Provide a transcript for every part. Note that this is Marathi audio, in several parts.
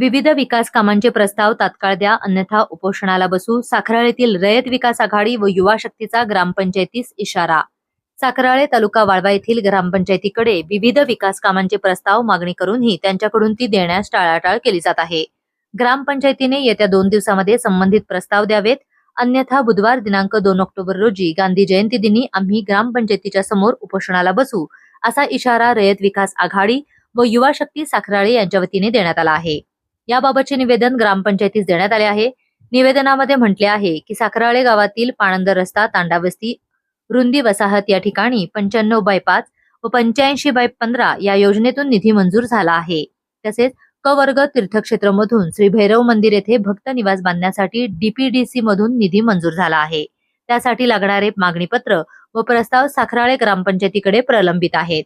विविध विकास कामांचे प्रस्ताव तात्काळ द्या अन्यथा उपोषणाला बसू. साखराळेतील रयत विकास आघाडी व युवा शक्तीचा ग्रामपंचायतीस इशारा. साखराळे तालुका वाळवा येथील ग्रामपंचायतीकडे विविध विकास कामांचे प्रस्ताव मागणी करूनही त्यांच्याकडून ती देण्यास टाळाटाळ केली जात आहे. ग्रामपंचायतीने येत्या दोन दिवसामध्ये संबंधित प्रस्ताव द्यावेत. अन्यथा बुधवार दिनांक दोन ऑक्टोबर रोजी गांधी जयंती दिनी आम्ही ग्रामपंचायतीच्या समोर उपोषणाला बसू असा इशारा रयत विकास आघाडी व युवा शक्ती साखराळे यांच्या वतीने देण्यात आला आहे. याबाबतचे निवेदन ग्रामपंचायतीस देण्यात आले आहे. निवेदनामध्ये म्हटले आहे की साखराळे गावातील पाणंदर रस्ता तांडावस्ती रुंदी वसाहत या ठिकाणी पंच्याण्णव बाय पाच व पंच्याऐंशी बाय पंधरा या योजनेतून निधी मंजूर झाला आहे. तसेच क वर्ग तीर्थक्षेत्र मधून श्री भैरव मंदिर येथे भक्त निवास बांधण्यासाठी डीपीडीसी मधून निधी मंजूर झाला आहे. त्यासाठी लागणारे मागणीपत्र व प्रस्ताव साखराळे ग्रामपंचायतीकडे प्रलंबित आहेत.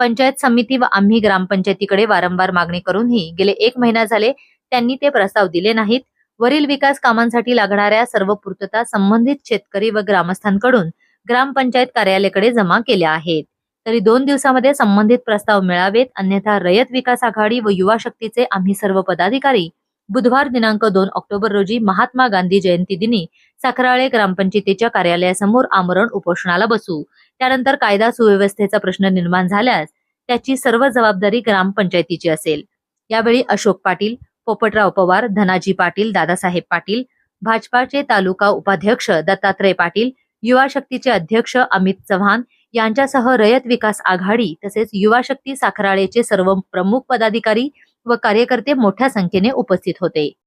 पंचायत समिती व आम्ही ग्रामपंचायतीकडे वारंवार मागणी करूनही गेले एक महिना झाले त्यांनी ते प्रस्ताव दिले नाहीत. वरील विकास कामांसाठी लागणाऱ्या सर्व पूर्तता संबंधित शेतकरी व ग्रामस्थांकडून ग्रामपंचायत कार्यालयाकडे जमा केल्या आहेत. तरी दोन दिवसामध्ये संबंधित प्रस्ताव मिळावेत अन्यथा रयत विकास आघाडी व युवा शक्तीचे आम्ही सर्व पदाधिकारी बुधवार दिनांक दोन ऑक्टोबर रोजी महात्मा गांधी जयंती दिनी साखराळे ग्रामपंचायतीच्या कार्यालयासमोर आमरण उपोषणाला बसू. त्यानंतर कायदा सुव्यवस्थेचा प्रश्न निर्माण झाल्यास त्याची सर्व जबाबदारी ग्रामपंचायतीची असेल. यावेळी अशोक पाटील पोपटराव पवार धनाजी पाटील दादासाहेब पाटील भाजपाचे तालुका उपाध्यक्ष दत्तात्रय पाटील युवा शक्तीचे अध्यक्ष अमित चव्हाण यांच्यासह रयत विकास आघाडी तसेच युवा शक्ती साखराळेचे सर्व प्रमुख पदाधिकारी व कार्यकर्ते मोठ्या संख्येने उपस्थित होते.